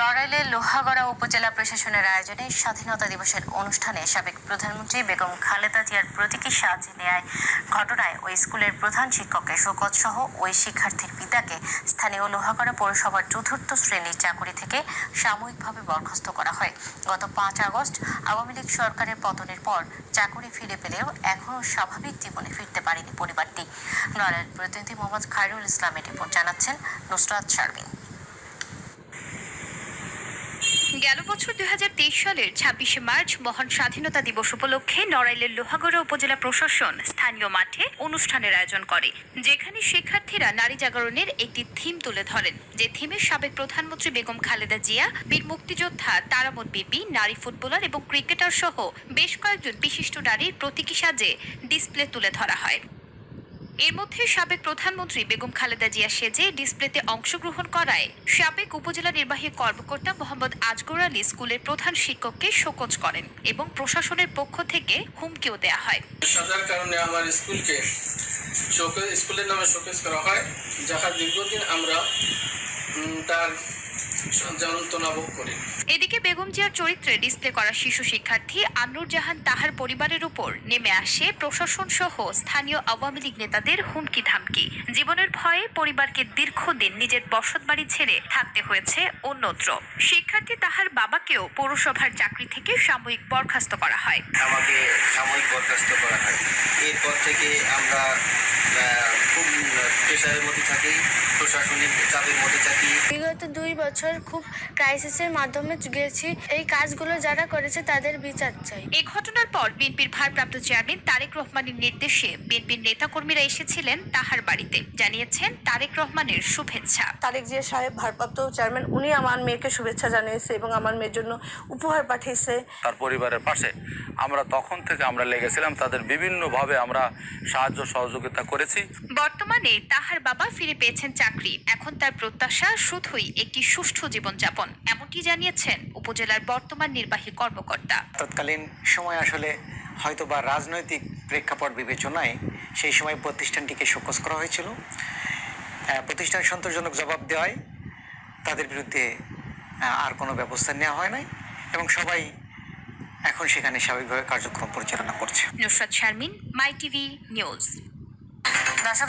নড়াইলের লোহাগড়া উপজেলা প্রশাসনের আয়োজনে স্বাধীনতা দিবসের অনুষ্ঠানে সাবেক প্রধানমন্ত্রী বেগম খালেদা জিয়ার প্রতীকী সাজ নেয় ঘটনায় ওই স্কুলের প্রধান শিক্ষককে শোকজ সহ ওই শিক্ষার্থীর পিতাকে স্থানীয় লোহাগড়া পৌরসভার চতুর্থ শ্রেণির চাকরি থেকে সাময়িকভাবে বরখাস্ত করা হয়। গত পাঁচ আগস্ট আওয়ামী লীগ সরকারের পতনের পর চাকরি ফিরে পেলেও এখনও স্বাভাবিক জীবনে ফিরতে পারেনি পরিবারটি। নড়াইল প্রতিনিধি মোহাম্মদ খায়রুল ইসলামের রিপোর্ট জানাচ্ছেন নুসরাত শারমিন। গেল বছর দুই হাজার তেইশ সালের ছাব্বিশে মার্চ মহান স্বাধীনতা দিবস উপলক্ষে নড়াইলের লোহাগড়া উপজেলা প্রশাসন স্থানীয় মাঠে অনুষ্ঠানের আয়োজন করে, যেখানে শিক্ষার্থীরা নারী জাগরণের একটি থিম তুলে ধরেন। যে থিমে সাবেক প্রধানমন্ত্রী বেগম খালেদা জিয়া, বীর মুক্তিযোদ্ধা তারামত বিবি, নারী ফুটবলার এবং ক্রিকেটার সহ বেশ কয়েকজন বিশিষ্ট নারীর প্রতীকী সাজে ডিসপ্লে তুলে ধরা হয়। এর মধ্যে সাবেক প্রধানমন্ত্রী বেগম খালেদা জিয়া সেজে ডিসপ্লেতে অংশগ্রহণ করায় সাবেক উপজেলা নির্বাহী কর্মকর্তা মোহাম্মদ আজগর আলী স্কুলের প্রধান শিক্ষককে শোকজ করেন এবং প্রশাসনের পক্ষ থেকে হুমকিও দেয়া হয়। সাজার কারণে আমার স্কুলকে স্কুলের নামে শোকেস করা হয় যাহা দীর্ঘদিন আমরা তার এদিকে বেগম জিয়ার চরিত্রে ডিসপ্লে করা শিশু শিক্ষার্থী আন্নুর জাহান তাহার পরিবারের উপর নেমে আসে প্রশাসন সহ স্থানীয় আওয়ামী লীগ নেতাদের হুমকি ধামকি। জীবনের ভয়ে পরিবারকে দীর্ঘদিন নিজের বসত বাড়ি ছেড়ে থাকতে হয়েছে অন্যত্র। শিক্ষার্থী তাহার বাবাকেও পৌরসভার চাকরি থেকে সাময়িক বরখাস্ত করা হয়। আমাকে সাময়িক বরখাস্ত করা হয়। এরপর থেকে আমরা খুব প্রেশারের মধ্যে থাকি প্রশাসনিক চাপের মধ্যে থাকি। বিগত দুই বছর খুব ক্রাইসিসের মাধ্যমে গেছি। এই কাজগুলো যারা করেছে তাদের বিচার চাই। এই ঘটনার পর বিএনপির ভারপ্রাপ্ত চেয়ারম্যান তারেক রহমানের নির্দেশে বিএনপির নেতাকর্মীরা এসেছিলেন তাহার বাড়িতে। জানিয়েছেন তারেক রহমানের শুভেচ্ছা। তারেক জিয়া সাহেব ভারপ্রাপ্ত চেয়ারম্যান উনি আমার মেয়েকে শুভেচ্ছা জানিয়েছে এবং আমার মেয়ের জন্য উপহার পাঠিয়েছে। তার পরিবারের পাশে আমরা তখন থেকে আমরা লেগেছিলাম। তাদের বিভিন্নভাবে আমরা সাহায্য সহযোগিতা করেছি। বর্তমানে তাহার বাবা ফিরে পেয়েছেন চাকরি। এখন তার প্রত্যাশা শুধুই একটি সুষ্ঠু জীবনযাপন। এমনটি জানিয়েছেন উপজেলার বর্তমান নির্বাহী কর্মকর্তা। তৎকালীন সময় আসলে হয়তো বা রাজনৈতিক প্রেক্ষাপট বিবেচনায় সেই সময় প্রতিষ্ঠানটিকে শোকস করা হয়েছিল। আহ, প্রতিষ্ঠান সন্তোষজনক জবাব দেওয়ায় তাদের বিরুদ্ধে আহ, আর কোনো ব্যবস্থা নেওয়া হয় নাই এবং সবাই এখন সেখানে স্বাভাবিকভাবে কার্যক্রম পরিচালনা করছে। Nusrat Sharmin My TV news. দর্শক